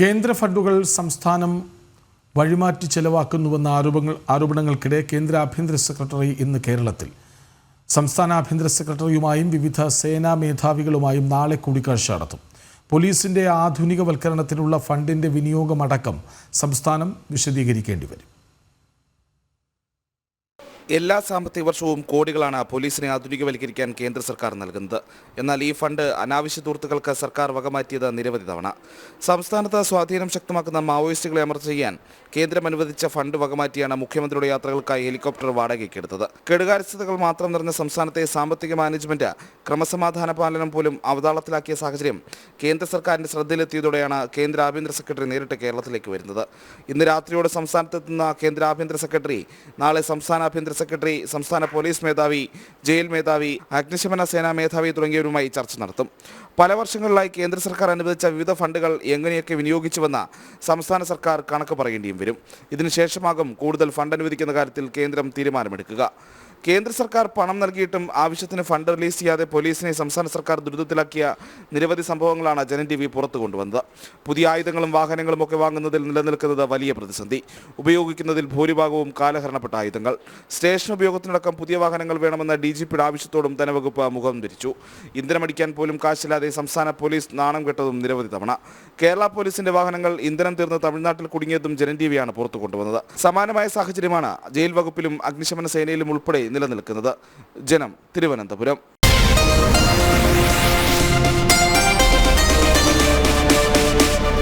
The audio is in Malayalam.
കേന്ദ്ര ഫണ്ടുകൾ സംസ്ഥാനം വഴിമാറ്റി ചെലവാക്കുന്നുവെന്ന ആരോപണങ്ങൾ ആരോപണങ്ങൾക്കിടെ കേന്ദ്ര ആഭ്യന്തര സെക്രട്ടറി ഇന്ന് കേരളത്തിൽ. സംസ്ഥാന ആഭ്യന്തര സെക്രട്ടറിയുമായും വിവിധ സേനാ മേധാവികളുമായും നാളെ കൂടിക്കാഴ്ച നടത്തും. പോലീസിന്റെ ആധുനികവൽക്കരണത്തിനുള്ള ഫണ്ടിന്റെ വിനിയോഗമടക്കം സംസ്ഥാനം വിശദീകരിക്കേണ്ടി വരും. എല്ലാ സാമ്പത്തിക വർഷവും കോടികളാണ് പോലീസിനെ ആധുനികവൽക്കരിക്കാൻ കേന്ദ്ര സർക്കാർ നൽകുന്നത്. എന്നാൽ ഈ ഫണ്ട് അനാവശ്യ ദൂർത്തുകൾക്ക് സർക്കാർ വകമാറ്റിയത് നിരവധി തവണ. സംസ്ഥാനത്ത് സ്വാധീനം ശക്തമാക്കുന്ന മാവോയിസ്റ്റുകളെ അമർച്ച ചെയ്യാൻ കേന്ദ്രം അനുവദിച്ച ഫണ്ട് വകമാറ്റിയാണ് മുഖ്യമന്ത്രിയുടെ യാത്രകൾക്കായി ഹെലികോപ്റ്റർ വാടകയ്ക്ക് എടുത്തത്. കെടുകാര്യസ്ഥതകൾ മാത്രം നിറഞ്ഞ സംസ്ഥാനത്തെ സാമ്പത്തിക മാനേജ്മെന്റ് ക്രമസമാധാന പാലനം പോലും അവതാളത്തിലാക്കിയ സാഹചര്യം കേന്ദ്ര സർക്കാരിന്റെ ശ്രദ്ധയിലെത്തിയതോടെയാണ് കേന്ദ്ര ആഭ്യന്തര സെക്രട്ടറി നേരിട്ട് കേരളത്തിലേക്ക് വരുന്നത്. ഇന്ന് രാത്രിയോടെ സംസ്ഥാനത്തെത്തുന്ന കേന്ദ്ര ആഭ്യന്തര സെക്രട്ടറി നാളെ സംസ്ഥാന ആഭ്യന്തര സെക്രട്ടറി സംസ്ഥാന പോലീസ് മേധാവി ജയിൽ മേധാവി അഗ്നിശമന സേനാ മേധാവി തുടങ്ങിയവരുമായി ചർച്ച നടത്തും. പല വർഷങ്ങളിലായി കേന്ദ്ര സർക്കാർ അനുവദിച്ച വിവിധ ഫണ്ടുകൾ എങ്ങനെയൊക്കെ വിനിയോഗിച്ചുവെന്ന സംസ്ഥാന സർക്കാർ കണക്ക് പറയേണ്ടിയും വരും. ഇതിനുശേഷമാകും കൂടുതൽ ഫണ്ട് അനുവദിക്കുന്ന കാര്യത്തിൽ കേന്ദ്രം തീരുമാനമെടുക്കുക. കേന്ദ്ര സർക്കാർ പണം നൽകിയിട്ടും ആവശ്യത്തിന് ഫണ്ട് റിലീസ് ചെയ്യാതെ പോലീസിനെ സംസ്ഥാന സർക്കാർ ദുരിതത്തിലാക്കിയ നിരവധി സംഭവങ്ങളാണ് ജനൻ ടി വി പുറത്തു കൊണ്ടുവന്നത് പുതിയ ആയുധങ്ങളും വാഹനങ്ങളും ഒക്കെ വാങ്ങുന്നതിൽ നിലനിൽക്കുന്നത് വലിയ പ്രതിസന്ധി. ഉപയോഗിക്കുന്നതിൽ ഭൂരിഭാഗവും കാലഹരണപ്പെട്ട ആയുധങ്ങൾ. സ്റ്റേഷൻ ഉപയോഗത്തിനടക്കം പുതിയ വാഹനങ്ങൾ വേണമെന്ന ഡി ജി പിയുടെ ആവശ്യത്തോടും ധനവകുപ്പ് മുഖം തിരിച്ചു ഇന്ധനമടിക്കാൻ പോലും കാശില്ലാതെ സംസ്ഥാന പോലീസ് നാണം കെട്ടതും നിരവധി തവണ. കേരള പോലീസിന്റെ വാഹനങ്ങൾ ഇന്ധനം തീർന്ന് തമിഴ്നാട്ടിൽ കുടുങ്ങിയതും ജനൻ ടി വിയാണ് പുറത്തു കൊണ്ടുവന്നത് സമാനമായ സാഹചര്യമാണ് ജയിൽ വകുപ്പിലും അഗ്നിശമന സേനയിലും ഉൾപ്പെടെ നിലനിൽക്കുന്നത്. ജനം തിരുവനന്തപുരം.